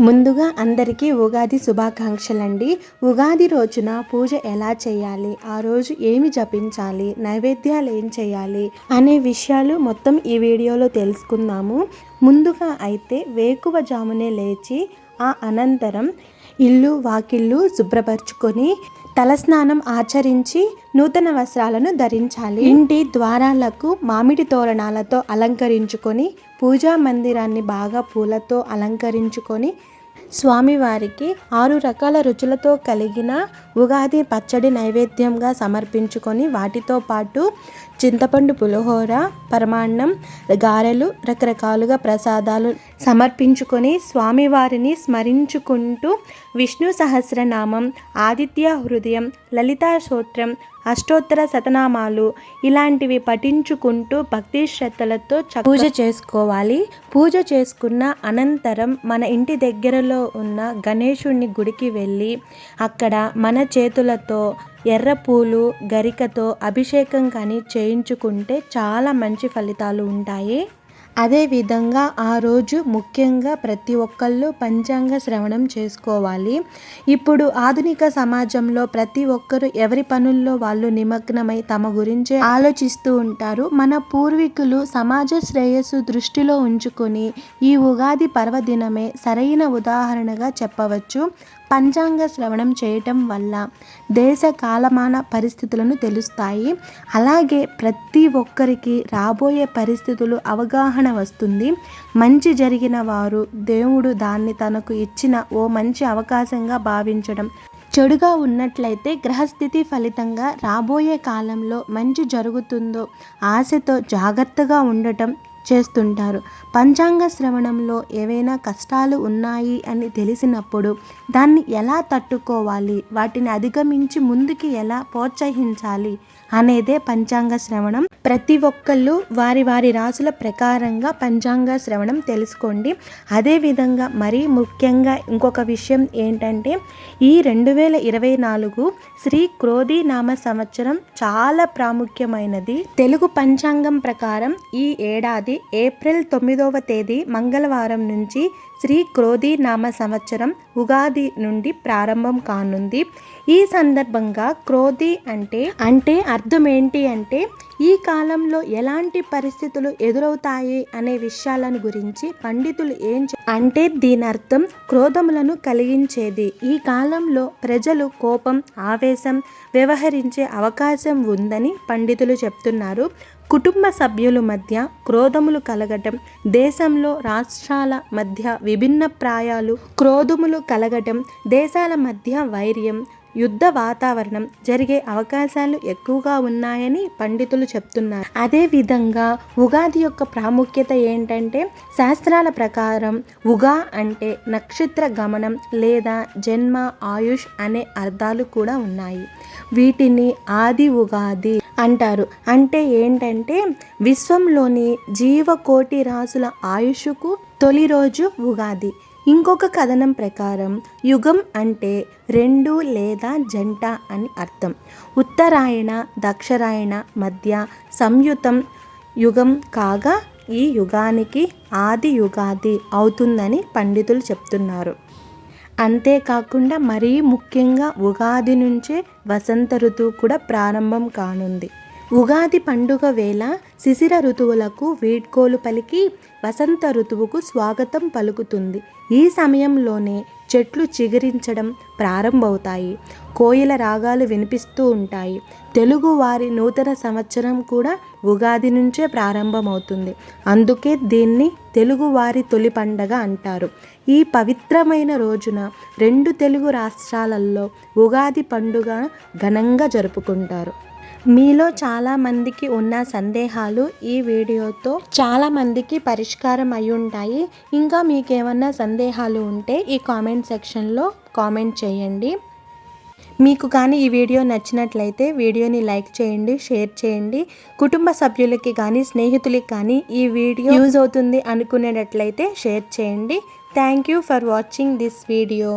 ముందుగా అందరికీ ఉగాది శుభాకాంక్షలండి. ఉగాది రోజున పూజ ఎలా చేయాలి? ఆ రోజు ఏమి జపించాలి? నైవేద్యాలు ఏం చేయాలి? అనే విషయాలు మొత్తం ఈ వీడియోలో తెలుసుకుందాము. ముందుగా అయితే వేకువ జామునే లేచి ఆ అనంతరం ఇల్లు వాకిళ్ళు శుభ్రపరచుకొని తలస్నానం ఆచరించి నూతన వస్త్రాలను ధరించాలి. ఇంటి ద్వారాలకు మామిడి తోరణాలతో అలంకరించుకొని పూజా మందిరాన్ని బాగా పూలతో అలంకరించుకొని స్వామివారికి ఆరు రకాల రుచులతో కలిగిన ఉగాది పచ్చడి నైవేద్యంగా సమర్పించుకొని వాటితో పాటు చింతపండు పులిహోర పరమాన్నం గారెలు రకరకాలుగా ప్రసాదాలు సమర్పించుకొని స్వామివారిని స్మరించుకుంటూ విష్ణు సహస్రనామం ఆదిత్య హృదయం లలితా సూత్రం అష్టోత్తర శతనామాలు ఇలాంటివి పఠించుకుంటూ భక్తి శ్రద్ధలతో పూజ చేసుకోవాలి. పూజ చేసుకున్న అనంతరం మన ఇంటి దగ్గరలో ఉన్న గణేశుడిని గుడికి వెళ్ళి అక్కడ మన చేతులతో ఎర్ర పూలు గరికతో అభిషేకం కానీ చేయించుకుంటే చాలా మంచి ఫలితాలు ఉంటాయి. అదేవిధంగా ఆ రోజు ముఖ్యంగా ప్రతి ఒక్కళ్ళు పంచాంగ శ్రవణం చేసుకోవాలి. ఇప్పుడు ఆధునిక సమాజంలో ప్రతి ఒక్కరు ఎవరి పనుల్లో వాళ్ళు నిమగ్నమై తమ గురించి ఆలోచిస్తూ ఉంటారు. మన పూర్వీకులు సమాజ శ్రేయస్సు దృష్టిలో ఉంచుకొని ఈ ఉగాది పర్వదినమే సరైన ఉదాహరణగా చెప్పవచ్చు. పంచాంగ శ్రవణం చేయటం వల్ల దేశ కాలమాన పరిస్థితులను తెలుస్తాయి. అలాగే ప్రతి ఒక్కరికి రాబోయే పరిస్థితులు అవగాహన వస్తుంది. మంచి జరిగిన వారు దేవుడు దాన్ని తనకు ఇచ్చిన ఓ మంచి అవకాశంగా భావించడం. చెడుగా ఉన్నట్లయితే గ్రహస్థితి ఫలితంగా రాబోయే కాలంలో మంచి జరుగుతుందో ఆశతో జాగ్రత్తగా ఉండటం చేస్తుంటారు. పంచాంగ శ్రవణంలో ఏవైనా కష్టాలు ఉన్నాయి అని తెలిసినప్పుడు దాన్ని ఎలా తట్టుకోవాలి? వాటిని అధిగమించి ముందుకి ఎలా ప్రోత్సహించాలి? అనేదే పంచాంగ శ్రవణం. ప్రతి ఒక్కళ్ళు వారి వారి రాసుల ప్రకారంగా పంచాంగ శ్రవణం తెలుసుకోండి. అదేవిధంగా మరీ ముఖ్యంగా ఇంకొక విషయం ఏంటంటే ఈ రెండు వేల ఇరవై నాలుగు శ్రీ క్రోధి నామ సంవత్సరం చాలా ప్రాముఖ్యమైనది. తెలుగు పంచాంగం ప్రకారం ఈ ఏడాది ఏప్రిల్ తొమ్మిదవ తేదీ మంగళవారం నుంచి శ్రీ క్రోధి నామ సంవత్సరం ఉగాది నుండి ప్రారంభం కానుంది. ఈ సందర్భంగా క్రోధి అంటే అంటే అర్థం ఏంటి అంటే ఈ కాలంలో ఎలాంటి పరిస్థితులు ఎదురవుతాయి అనే విషయాలను గురించి పండితులు ఏం అంటే దీని అర్థం క్రోధములను కలిగించేది. ఈ కాలంలో ప్రజలు కోపం ఆవేశం వ్యవహరించే అవకాశం ఉందని పండితులు చెప్తున్నారు. కుటుంబ సభ్యుల మధ్య క్రోధములు కలగటం దేశంలో రాష్ట్రాల మధ్య విభిన్న ప్రాయాలు క్రోధములు కలగటం దేశాల మధ్య వైర్యం యుద్ధ వాతావరణం జరిగే అవకాశాలు ఎక్కువగా ఉన్నాయని పండితులు చెప్తున్నారు. అదే విధంగా ఉగాది యొక్క ప్రాముఖ్యత ఏంటంటే శాస్త్రాల ప్రకారం ఉగా అంటే నక్షత్ర గమనం లేదా జన్మ ఆయుష్ అనే అర్థాలు కూడా ఉన్నాయి. వీటిని ఆది ఉగాది అంటారు. అంటే ఏంటంటే విశ్వంలోని జీవకోటి రాసుల ఆయుష్కు తొలి రోజు ఉగాది. ఇంకొక కథనం ప్రకారం యుగం అంటే రెండు లేదా జంట అని అర్థం. ఉత్తరాయణ దక్షరాయణ మధ్య సంయుతం యుగం కాగా ఈ యుగానికి ఆది యుగాది అవుతుందని పండితులు చెప్తున్నారు. అంతేకాకుండా మరీ ముఖ్యంగా ఉగాది నుంచే వసంత ఋతువు కూడా ప్రారంభం కానుంది. ఉగాది పండుగ వేళ శిశిర ఋతువులకు వీడ్కోలు పలికి వసంత ఋతువుకు స్వాగతం పలుకుతుంది. ఈ సమయంలోనే చెట్లు చిగురించడం ప్రారంభమవుతాయి. కోయిల రాగాలు వినిపిస్తూ ఉంటాయి. తెలుగు వారి నూతన సంవత్సరం కూడా ఉగాది నుంచే ప్రారంభమవుతుంది. అందుకే దీన్ని తెలుగువారి తొలి పండగ అంటారు. ఈ పవిత్రమైన రోజున రెండు తెలుగు రాష్ట్రాలలో ఉగాది పండుగ ఘనంగా జరుపుకుంటారు. మీలో చాలామందికి ఉన్న సందేహాలు ఈ వీడియోతో చాలామందికి పరిష్కారం అయి ఉంటాయి. ఇంకా మీకు ఏమన్నా సందేహాలు ఉంటే ఈ కామెంట్ సెక్షన్లో కామెంట్ చేయండి. మీకు కానీ ఈ వీడియో నచ్చినట్లయితే వీడియోని లైక్ చేయండి షేర్ చేయండి. కుటుంబ సభ్యులకి కానీ స్నేహితులకి కానీ ఈ వీడియో యూజ్ అవుతుంది అనుకునేటట్లయితే షేర్ చేయండి. Thank you for watching this video